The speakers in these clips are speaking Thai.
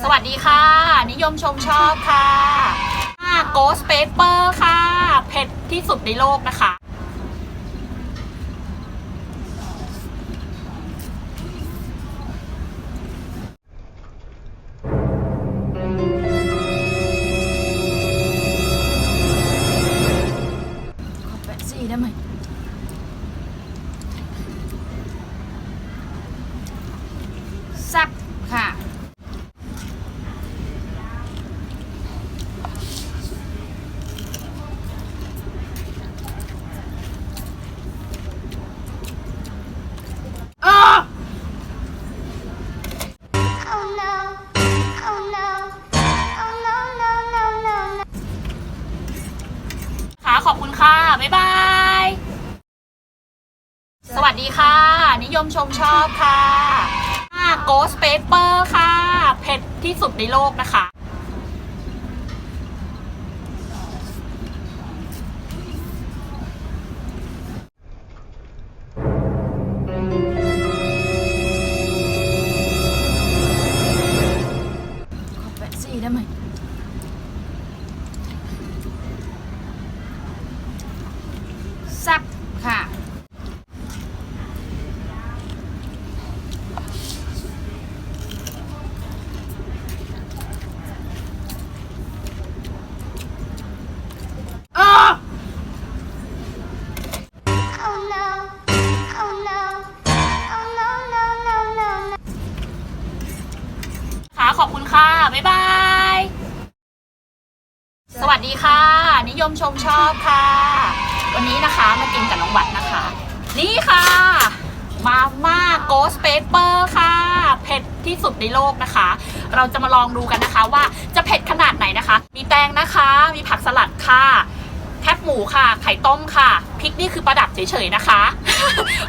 สวัสดีค่ะ นิยมชมชอบค่ะโกสเปเปอร์ค่ะ เผ็ดที่สุดในโลกนะคะ ขอแปดสี่ได้ไหมแซ่บ ขอบคุณค่ะ บ๊ายบาย สวัสดีค่ะ นิยมชมชอบค่ะโกสเปเปอร์ค่ะ เผ็ดที่สุดในโลกนะคะขอแปดสี่ได้ไหม ค่ะ บ๊ายบาย สวัสดีค่ะ นิยมชมชอบค่ะ วันนี้นะคะมากินกับน้องบัตนะคะ นี่ค่ะ มาม่าโกสเปเปอร์ค่ะ เผ็ดที่สุดในโลกนะคะ เราจะมาลองดูกันนะคะว่าจะเผ็ดขนาดไหนนะคะ มีแตงนะคะ มีผักสลัดค่ะแคบหมูค่ะ ไข่ต้มค่ะ พริกนี่คือประดับเฉยๆนะคะ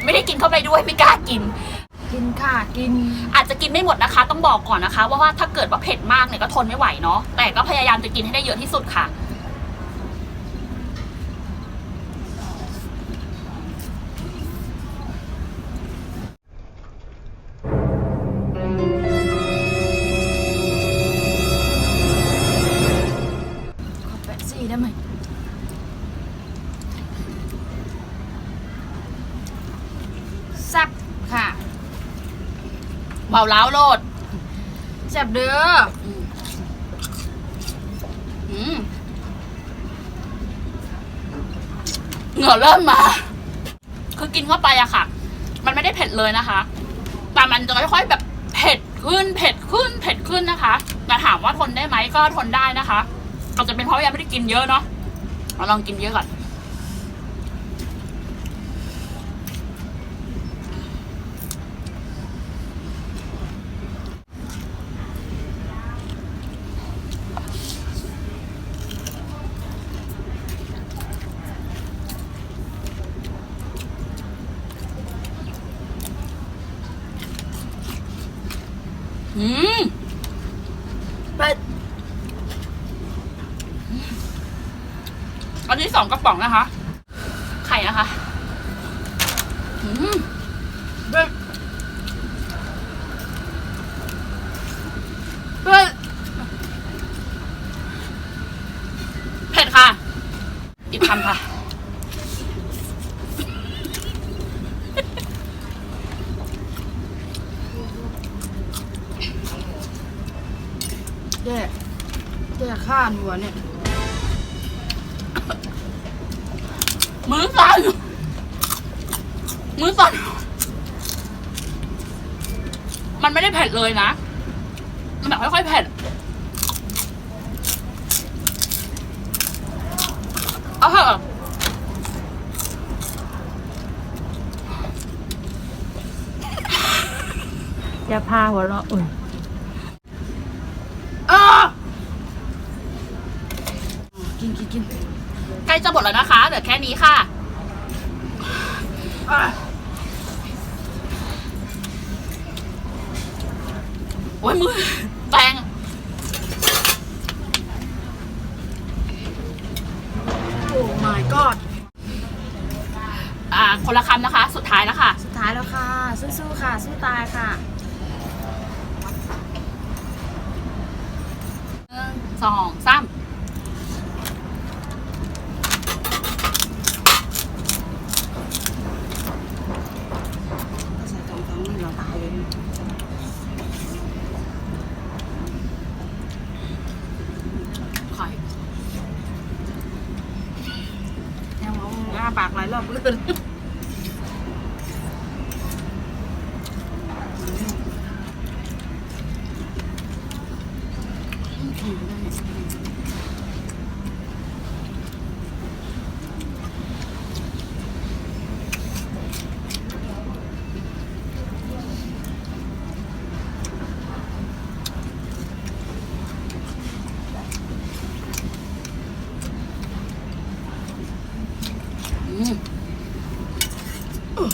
ไม่ได้กินเข้าไปด้วยไม่กล้ากิน กินค่ะกิน อาจจะกินไม่หมดนะคะ ต้องบอกก่อนนะคะว่าว่าถ้าเกิดว่าเผ็ดมากเนี่ยก็ทนไม่ไหวเนาะแต่ก็พยายามจะกินให้ได้เยอะที่สุดค่ะ เบาล้าวโลดแซ่บเด้ออืมเหงื่อเริ่มมา คือกินเข้าไปอะค่ะ มันไม่ได้เผ็ดเลยนะคะ แต่มันจะค่อยๆแบบเผ็ดขึ้น เผ็ดขึ้น เผ็ดขึ้นนะคะ แต่ถามว่าทนได้ไหมก็ทนได้นะคะอาจจะเป็นเพราะยังไม่ได้กินเยอะเนาะเราลองกินเยอะก่อน อันนี้สองกระป๋องนะคะ ไข่นะคะอืมเป็ดเป็ดเผ็ดค่ะ อีกคำค่ะแย่แย่ข้าหนัวเนี่ย มือสั่นมือสั่นมันไม่ได้เผ็ดเลยนะ มันแบบค่อยๆเผ็ดเอาเถอะจะพาหัวเราะอุ่นอ้ากินกินกินใก ล้จะหมดแล้วนะคะเหลือแค่นี้ค่ะอะโอ้ยมือแตงโอ้ my god อ่าคนละคำนะคะ สุดท้ายแล้วค่ะ สุดท้ายแล้วค่ะ สู้ๆค่ะ สู้ตายค่ะสองสาม ใส่ตรงตรงนี้เราตายเลย ไข่ แค่ว่าอ้า ปากหลายรอบเลยอื โอ้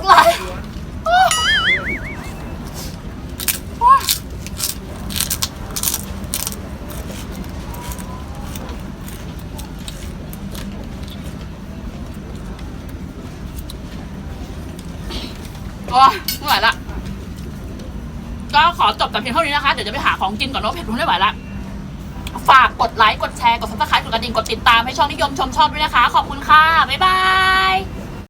กไหลโอ้โอ้ โอ้ยไม่ไหวละ ก็ขอจบแต่เพียงเท่านี้นะคะ เดี๋ยวจะไปหาของกินก่อนเนาะเผ็ดรุนไม่ไหวละ ฝากกดไลค์ กดแชร์ กดซับสไครต์กดกระดิ่ง กดติดตามให้ช่องนิยมชมชอบด้วยนะคะ ขอบคุณค่ะ บ๊ายบาย